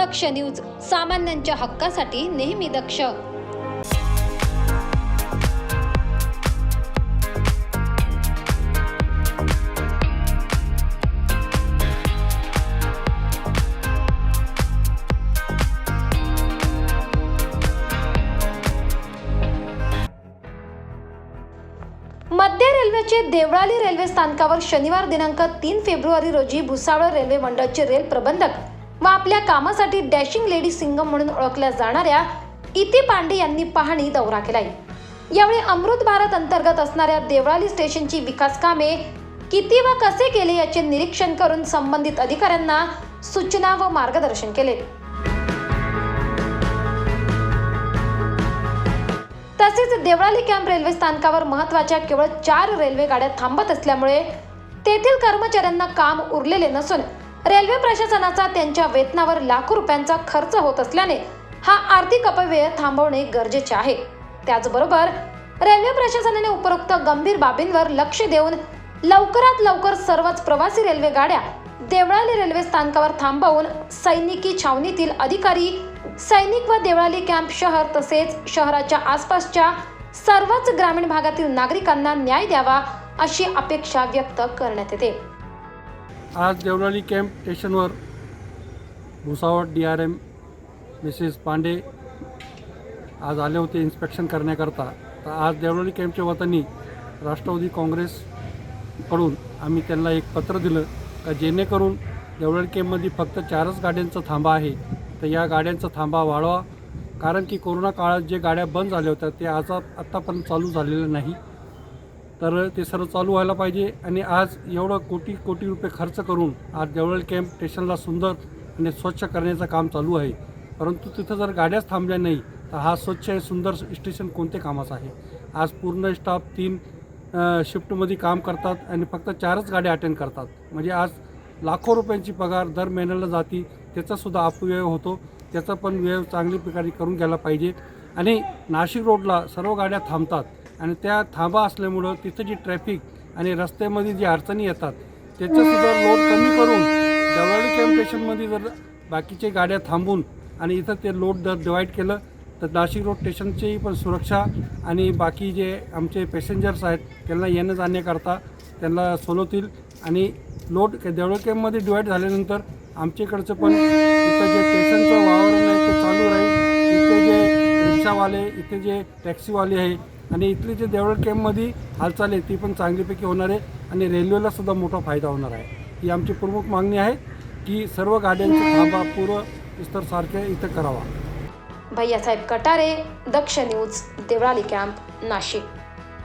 दक्ष news सामान्यांच्या हक्कासाठी नेहमी दक्ष. मध्य रेल्वेचे देवळाली रेल्वे स्थानकावर शनिवार दिनांक तीन फेब्रुवारी रोजी भुसावळ रेल्वे मंडळाचे रेल प्रबंधक व आपल्या कामासाठी डॅशिंग लेडी सिंगम म्हणून ओळखल्या जाणाऱ्या इती पांडे यांनी पाहणी दौरा केलाय. यावेळी अमृत भारत अंतर्गत असणाऱ्या देवळाली स्टेशनची विकास कामे किती व कसे केले याचे निरीक्षण करून संबंधित अधिकाऱ्यांना सूचना व मार्गदर्शन केले. तसेच देवळाली कॅम्प रेल्वे स्थानकावर महत्त्वाच्या केवळ चार रेल्वे गाड्या थांबत असल्यामुळे तेथील कर्मचाऱ्यांना काम उरलेले नसून रेल्वे प्रशासनाचा त्यांच्या वेतनावर लाखो रुपयांचा खर्च होत असल्याने हा आर्थिक अपव्यय थांबवणे गरजेचे आहे. त्याचबरोबर रेल्वे प्रशासनाने उपरोक्त गंभीर बाबींवर लक्ष देऊन लवकरात लवकर सर्वच प्रवासी रेल्वे गाड्या देवळाली रेल्वे स्थानकावर थांबवून सैनिकी छावणीतील अधिकारी सैनिक व देवळाली कॅम्प शहर तसेच शहराच्या आसपासच्या सर्वच ग्रामीण भागातील नागरिकांना न्याय द्यावा अशी अपेक्षा व्यक्त करण्यात येते. आज देवळाली कॅम्प स्टेशनवर Bhusawal D R M Mrs Pande आज आले होते इन्स्पेक्शन करण्याकरता. तर आज देवळाली कॅम्पच्या वतीने राष्ट्रवादी काँग्रेसकडून आम्ही त्यांना एक पत्र दिलं का जेणेकरून देवळाली कॅम्पमध्ये फक्त चारच गाड्यांचा थांबा आहे. तर या गाड्यांचा थांबा वाढवा. कारण की कोरोना काळात जे गाड्या बंद झाल्या होत्या ते आज आत्तापर्यंत चालू झालेलं नाही. तर ते सर्व चालू व्हायला पाहिजे आणि आज एवढं कोटी कोटी रुपये खर्च करून आज जवळ कॅम्प स्टेशनला सुंदर आणि स्वच्छ करण्याचं काम चालू आहे. परंतु तिथं जर गाड्याच थांबल्या नाही तर हा स्वच्छ आणि सुंदर स्टेशन कोणत्या कामाचं आहे? आज पूर्ण स्टाफ तीन शिफ्टमध्ये काम करतात आणि फक्त चारच गाड्या अटेंड करतात. म्हणजे आज लाखो रुपयांची पगार दर महिन्याला जाती त्याचासुद्धा अपव्यय होतो. त्याचा पण व्यय चांगली प्रकारे करून घ्यायला पाहिजे. आणि नाशिक रोडला सर्व गाड्या थांबतात. आणि त्या थांबा असल्यामुळं तिथं जी ट्रॅफिक आणि रस्त्यामध्ये जी अडचणी येतात त्याच्यासुद्धा लोड कमी करून देवळाली कॅम्प स्टेशनमध्ये जर बाकीचे गाड्या थांबून आणि इथं ते लोड जर डिवाईड केलं तर नाशिक रोड स्टेशनची पण सुरक्षा आणि बाकी जे आमचे पॅसेंजर्स आहेत त्यांना येणं जाण्याकरता त्यांना सोलवतील आणि लोड देवळ कॅम्पमध्ये डिवाईड झाल्यानंतर आमच्याकडचं पण इथं जे स्टेशनचं वावरण आहे ते चालू राहील. इथे जे रिक्षावाले इथे जे टॅक्सीवाले आहे आणि इथली जे देवळ कॅम्पमध्ये हालचाल आहे ती पण चांगलीपैकी होणार आहे आणि रेल्वेला सुद्धा मोठा फायदा होणार आहे. ही आमची प्रमुख मागणी आहे की सर्व गाड्यांचा थांबा पूर्व विस्तार सारखे इथं करावा. Bhaiyasaheb Katare Daksh news Deolali camp Nashik.